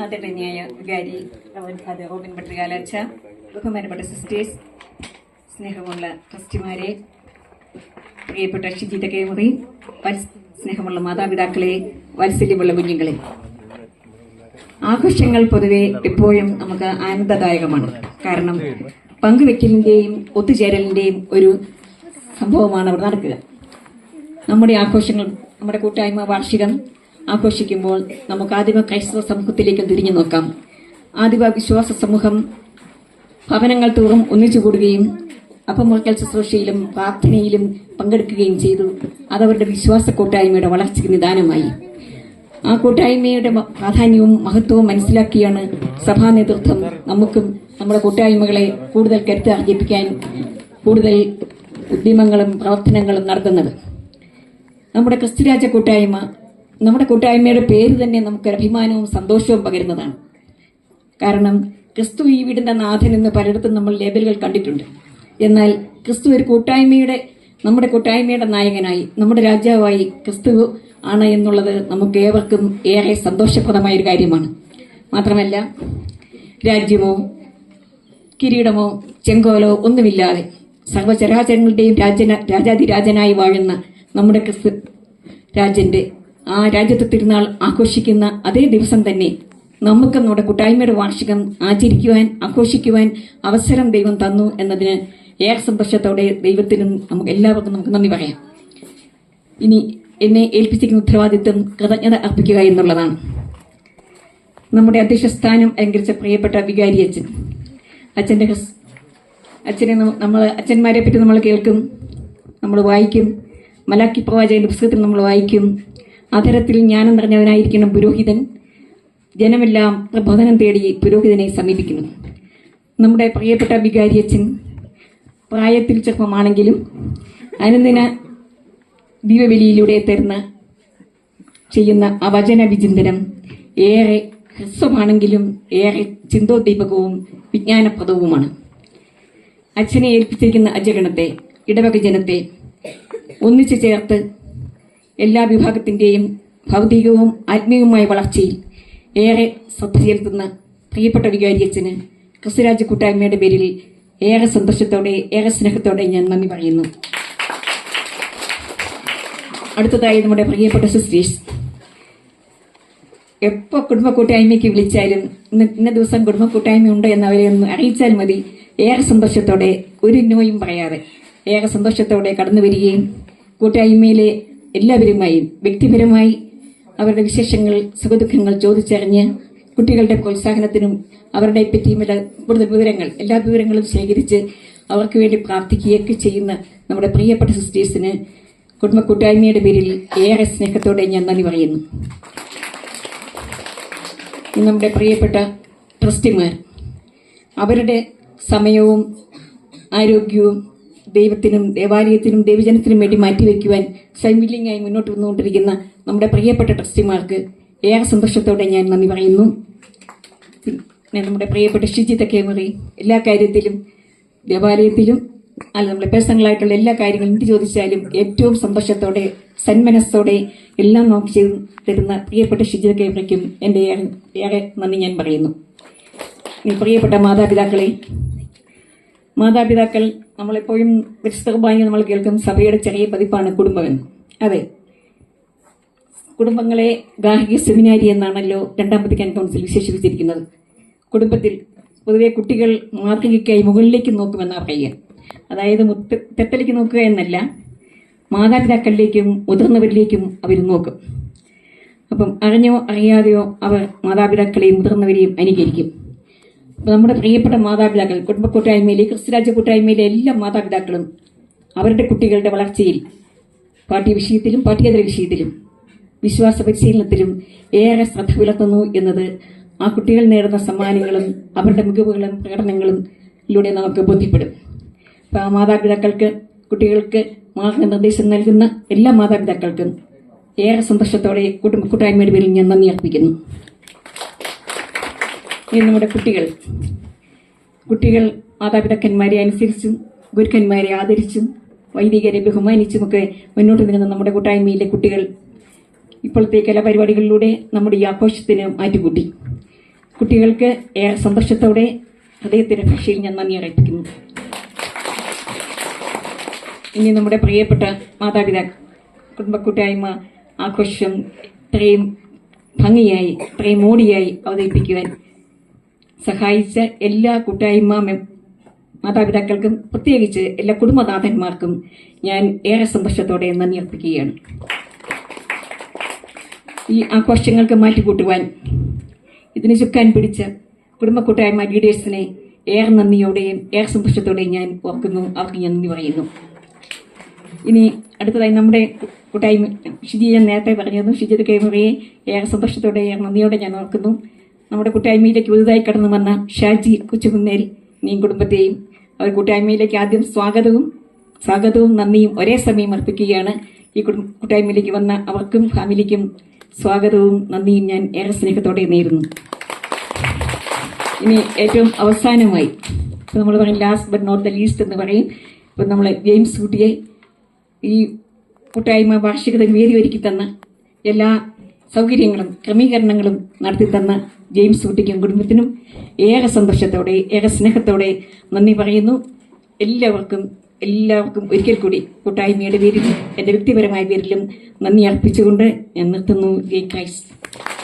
ആദരണീയായ വികാരി father Robin പത്രികാലച്ച ബഹുമാനപ്പെട്ട sisters സ്നേഹമുള്ള ട്രസ്റ്റിമാരെ പ്രിയപ്പെട്ട ഷിജിത കേമുറി സ്നേഹമുള്ള മാതാപിതാക്കളെ വാത്സല്യമുള്ള കുഞ്ഞുങ്ങളെ. ആഘോഷങ്ങൾ പൊതുവെ എപ്പോഴും നമുക്ക് ആനന്ദദായകമാണ്. കാരണം പങ്കുവെക്കലിന്റെയും ഒത്തുചേരലിന്റെയും ഒരു സംഭവമാണ് അവിടെ നടക്കുക. നമ്മുടെ ആഘോഷങ്ങൾ നമ്മുടെ കൂട്ടായ്മ വാർഷികം ആഘോഷിക്കുമ്പോൾ നമുക്ക് ആദിമ ക്രൈസ്തവ സമൂഹത്തിലേക്ക് തിരിഞ്ഞു നോക്കാം. ആദിമ വിശ്വാസ സമൂഹം ഭവനങ്ങൾ തോറും ഒന്നിച്ചു കൂടുകയും അപ്പമുറക്കൽ ശുശ്രൂഷയിലും പ്രാർത്ഥനയിലും പങ്കെടുക്കുകയും ചെയ്തു. അതവരുടെ വിശ്വാസ കൂട്ടായ്മയുടെ വളർച്ചയ്ക്ക് നിദാനമായി. ആ കൂട്ടായ്മയുടെ പ്രാധാന്യവും മഹത്വവും മനസ്സിലാക്കിയാണ് സഭാ നേതൃത്വം നമുക്കും നമ്മുടെ കൂട്ടായ്മകളെ കൂടുതൽ കരുത്ത് അർജിപ്പിക്കാൻ കൂടുതൽ ഉദ്യമങ്ങളും പ്രവർത്തനങ്ങളും നടത്തുന്നത്. നമ്മുടെ ക്രിസ്തുരാജ കൂട്ടായ്മ നമ്മുടെ കൂട്ടായ്മയുടെ പേര് തന്നെ നമുക്ക് അഭിമാനവും സന്തോഷവും പകരുന്നതാണ്. കാരണം ക്രിസ്തു ഈ വീടിന്റെ നാഥൻ എന്ന് പലയിടത്തും നമ്മൾ ലേബലുകൾ കണ്ടിട്ടുണ്ട്. എന്നാൽ ക്രിസ്തു ഒരു കൂട്ടായ്മയുടെ നമ്മുടെ കൂട്ടായ്മയുടെ നായകനായി നമ്മുടെ രാജാവായി ക്രിസ്തു ആണ് എന്നുള്ളത് നമുക്ക് ഏവർക്കും ഏറെ സന്തോഷപ്രദമായ ഒരു കാര്യമാണ്. മാത്രമല്ല രാജ്യമോ കിരീടമോ ചെങ്കോലോ ഒന്നുമില്ലാതെ സർവചരാചരങ്ങളുടെയും രാജന രാജാതിരാജനായി വാഴുന്ന നമ്മുടെ ക്രിസ്തു രാജന്റെ ആ രാജ്യത്തെ തിരുനാൾ ആഘോഷിക്കുന്ന അതേ ദിവസം തന്നെ നമുക്ക് നമ്മുടെ കൂട്ടായ്മയുടെ വാർഷികം ആചരിക്കുവാൻ ആഘോഷിക്കുവാൻ അവസരം ദൈവം തന്നു എന്നതിന് ഏറെ സന്തോഷത്തോടെ ദൈവത്തിനും നമുക്ക് എല്ലാവർക്കും നമുക്ക് നന്ദി പറയാം. ഇനി എന്നെ ഏൽപ്പിച്ചിരിക്കുന്ന ഉത്തരവാദിത്വം കൃതജ്ഞത അർപ്പിക്കുക എന്നുള്ളതാണ്. നമ്മുടെ അധ്യക്ഷ സ്ഥാനം അലങ്കരിച്ച പ്രിയപ്പെട്ട വികാരി അച്ഛൻ. അച്ഛന്റെ അച്ഛനെ നമ്മൾ അച്ഛന്മാരെ പറ്റി നമ്മൾ കേൾക്കും നമ്മൾ വായിക്കും. മലാക്കി പ്രവാചകന്റെ പുസ്തകത്തിൽ നമ്മൾ വായിക്കും. അധരത്തിൽ ജ്ഞാനം നിറഞ്ഞവനായിരിക്കണം പുരോഹിതൻ ജനമെല്ലാം പ്രബോധനം തേടി പുരോഹിതനെ സമീപിക്കുന്നു. നമ്മുടെ പ്രിയപ്പെട്ട വികാരി അച്ഛൻ പ്രായത്തിൽ ചെറുപ്പമാണെങ്കിലും അനുദിന ദീപബലിയിലൂടെ തരുന്ന ചെയ്യുന്ന ആ വചന വിചിന്തനം ഏറെ ഹ്രസ്വമാണെങ്കിലും ഏറെ ചിന്തോദ്ദീപകവും വിജ്ഞാനപ്രദവുമാണ്. അച്ഛനെ ഏൽപ്പിച്ചിരിക്കുന്ന അജഗണത്തെ ഇടവക ജനത്തെ ഒന്നിച്ചു ചേർത്ത് എല്ലാ വിഭാഗത്തിന്റെയും ഭൗതികവും ആത്മീയവുമായ വളർച്ചയിൽ ഏറെ ശ്രദ്ധ ചെലുത്തുന്ന പ്രിയപ്പെട്ട വികാരി അച്ഛന് ക്രിസ്തുരാജ് കൂട്ടായ്മയുടെ പേരിൽ ഏറെ സന്തോഷത്തോടെ ഏറെ സ്നേഹത്തോടെ ഞാൻ നന്ദി പറയുന്നു. അടുത്തതായി നമ്മുടെ പ്രിയപ്പെട്ട സിസ്റ്റേഴ്സ്. എപ്പോൾ കുടുംബ കൂട്ടായ്മയ്ക്ക് വിളിച്ചാലും ഇന്ന് ഇന്ന ദിവസം കുടുംബ കൂട്ടായ്മ ഉണ്ട് അവരെ ഒന്ന് അറിയിച്ചാൽ മതി. ഏറെ സന്തോഷത്തോടെ ഒരു നോയും പറയാതെ ഏറെ സന്തോഷത്തോടെ കടന്നു വരികയും കൂട്ടായ്മയിലെ എല്ലാവരുമായും വ്യക്തിപരമായി അവരുടെ വിശേഷങ്ങൾ സുഖദുഃഖങ്ങൾ ചോദിച്ചറിഞ്ഞ് കുട്ടികളുടെ പ്രോത്സാഹനത്തിനും അവരുടെ പറ്റിയുമുള്ള കൂടുതൽ വിവരങ്ങൾ എല്ലാ വിവരങ്ങളും ശേഖരിച്ച് അവർക്ക് വേണ്ടി പ്രാർത്ഥിക്കുകയൊക്കെ ചെയ്യുന്ന നമ്മുടെ പ്രിയപ്പെട്ട സിസ്റ്റേഴ്സിന് കുടുംബ കൂട്ടായ്മയുടെ പേരിൽ ഏറെ സ്നേഹത്തോടെ ഞാൻ നന്ദി പറയുന്നു. നമ്മുടെ പ്രിയപ്പെട്ട ട്രസ്റ്റിമാർ അവരുടെ സമയവും ആരോഗ്യവും ദൈവത്തിനും ദേവാലയത്തിനും ദൈവജനത്തിനും വേണ്ടി മാറ്റിവെക്കുവാൻ സൈമില്യങ്ങായി മുന്നോട്ട് വന്നുകൊണ്ടിരിക്കുന്ന നമ്മുടെ പ്രിയപ്പെട്ട ട്രസ്റ്റിമാർക്ക് ഏറെ സന്തോഷത്തോടെ ഞാൻ നന്ദി പറയുന്നു. നമ്മുടെ പ്രിയപ്പെട്ട ഷിജിത കേമറി എല്ലാ കാര്യത്തിലും ദേവാലയത്തിലും അല്ല നമ്മുടെ പേഴ്സണലായിട്ടുള്ള എല്ലാ കാര്യങ്ങളും എന്ത് ചോദിച്ചാലും ഏറ്റവും സന്തോഷത്തോടെ സന്മനസ്സോടെ എല്ലാം നോക്കി ചെയ്ത് തരുന്ന പ്രിയപ്പെട്ട ഷിജിത കേമറയ്ക്കും എന്റെ ഏറെ നന്ദി ഞാൻ പറയുന്നു. പ്രിയപ്പെട്ട മാതാപിതാക്കളെ മാതാപിതാക്കൾ നമ്മളെപ്പോഴും കുർബാന നമ്മൾ കേൾക്കും സഭയുടെ ചെറിയ പതിപ്പാണ് കുടുംബകൻ. അതെ. കുടുംബങ്ങളെ ഗാഹിക സെമിനാരി എന്നാണല്ലോ രണ്ടാം പതിക്കാൻ കൗൺസിൽ വിശേഷിപ്പിച്ചിരിക്കുന്നത്. കുടുംബത്തിൽ പൊതുവെ കുട്ടികൾ മാതൃകയ്ക്കായി മുകളിലേക്ക് നോക്കുമെന്നാണ് പറയുക. അതായത് തെറ്റലേക്ക് നോക്കുക എന്നല്ല മാതാപിതാക്കളിലേക്കും മുതിർന്നവരിലേക്കും അവർ നോക്കും. അപ്പം അറിഞ്ഞോ അറിയാതെയോ അവർ മാതാപിതാക്കളെയും മുതിർന്നവരെയും അനുകരിക്കും. നമ്മുടെ പ്രിയപ്പെട്ട മാതാപിതാക്കൾ കുടുംബ കൂട്ടായ്മയിലെ ക്രിസ്തുരാജ്യ കൂട്ടായ്മയിലെ എല്ലാ മാതാപിതാക്കളും അവരുടെ കുട്ടികളുടെ വളർച്ചയിൽ പാഠ്യ വിഷയത്തിലും പാഠ്യേതര വിഷയത്തിലും വിശ്വാസ പരിശീലനത്തിലും ഏറെ ശ്രദ്ധ പുലർത്തുന്നു എന്നത് ആ കുട്ടികൾ നേടുന്ന സമ്മാനങ്ങളും അവരുടെ മികവുകളും പ്രകടനങ്ങളും ലൂടെ നമുക്ക് ബോധ്യപ്പെടും. അപ്പോൾ ആ മാതാപിതാക്കൾക്ക് കുട്ടികൾക്ക് മാർഗനിർദ്ദേശം നൽകുന്ന എല്ലാ മാതാപിതാക്കൾക്കും ഏറെ സന്തോഷത്തോടെ കുടുംബ കൂട്ടായ്മയുടെ പേരിൽ ഞാൻ നന്ദി അർപ്പിക്കുന്നു. ഇനി നമ്മുടെ കുട്ടികൾ. കുട്ടികൾ മാതാപിതാക്കന്മാരെ അനുസരിച്ചും ഗുരുക്കന്മാരെ ആദരിച്ചും വൈദികരെ ബഹുമാനിച്ചുമൊക്കെ മുന്നോട്ട് നീങ്ങുന്ന നമ്മുടെ കൂട്ടായ്മയിലെ കുട്ടികൾ ഇപ്പോഴത്തെ കലാപരിപാടികളിലൂടെ നമ്മുടെ ഈ ആഘോഷത്തിന് മാറ്റുകൂട്ടി കുട്ടികൾക്ക് ഏറെ സന്തോഷത്തോടെ ഹൃദയത്തിന്റെ ഭാഷയിൽ ഞാൻ നന്ദി അറിയിക്കുന്നു ഇനി നമ്മുടെ പ്രിയപ്പെട്ട മാതാപിതാക്കൾ കുടുംബ കൂട്ടായ്മ ആഘോഷം ഇത്രയും ഭംഗിയായി ഇത്രയും മോടിയായി അവതരിപ്പിക്കുവാൻ സഹായിച്ച എല്ലാ കൂട്ടായ്മ മാതാപിതാക്കൾക്കും പ്രത്യേകിച്ച് എല്ലാ കുടുംബനാഥന്മാർക്കും ഞാൻ ഏറെ സന്തോഷത്തോടെ നന്ദി അർപ്പിക്കുകയാണ്. ഈ ആഘോഷങ്ങൾക്ക് മാറ്റിക്കൂട്ടുവാൻ ഇതിന് ചുക്കാൻ പിടിച്ച കുടുംബ കൂട്ടായ്മ ലീഡേഴ്സിനെ ഏറെ നന്ദിയോടെയും ഏറെ സന്തോഷത്തോടെയും ഞാൻ ഓർക്കുന്നു. അവർക്ക് ഞാൻ നന്ദി പറയുന്നു. ഇനി അടുത്തതായി നമ്മുടെ കൂട്ടായ്മ ഷിജി ഞാൻ നേരത്തെ പറഞ്ഞിരുന്നു. ഷിജിത് കേമറിയെ ഏറെ സന്തോഷത്തോടെ ഏറെ നന്ദിയോടെ ഞാൻ ഓർക്കുന്നു. നമ്മുടെ കൂട്ടായ്മയിലേക്ക് പുതുതായി കടന്നു വന്ന ഷാജി കൊച്ചുകുന്നേൽ നീ കുടുംബത്തെയും അവർ കൂട്ടായ്മയിലേക്ക് ആദ്യം സ്വാഗതവും സ്വാഗതവും നന്ദിയും ഒരേ സമയം അർപ്പിക്കുകയാണ്. ഈ കുടുംബ കൂട്ടായ്മയിലേക്ക് വന്ന അവർക്കും ഫാമിലിക്കും സ്വാഗതവും നന്ദിയും ഞാൻ ഏറെ സ്നേഹത്തോടെ നേരുന്നു. ഇനി ഏറ്റവും അവസാനമായി ഇപ്പം നമ്മൾ പറയും last but not the least എന്ന് പറയും. ഇപ്പം നമ്മൾ ജെയിംസ് കുട്ടിയെ ഈ കൂട്ടായ്മ വാർഷികത വേദി ഒരുക്കി തന്ന എല്ലാ സൗകര്യങ്ങളും ക്രമീകരണങ്ങളും നടത്തി തന്ന ജെയിംസ് കുട്ടിക്കും കുടുംബത്തിനും ഏറെ സന്തോഷത്തോടെ ഏറെ സ്നേഹത്തോടെ നന്ദി പറയുന്നു. എല്ലാവർക്കും എല്ലാവർക്കും ഒരിക്കൽ കൂടി കൂട്ടായ്മയുടെ പേരിലും എന്റെ വ്യക്തിപരമായ പേരിലും നന്ദി അർപ്പിച്ചുകൊണ്ട് ഞാൻ നിർത്തുന്നു. ജയ് ക്രൈസ്റ്റ്.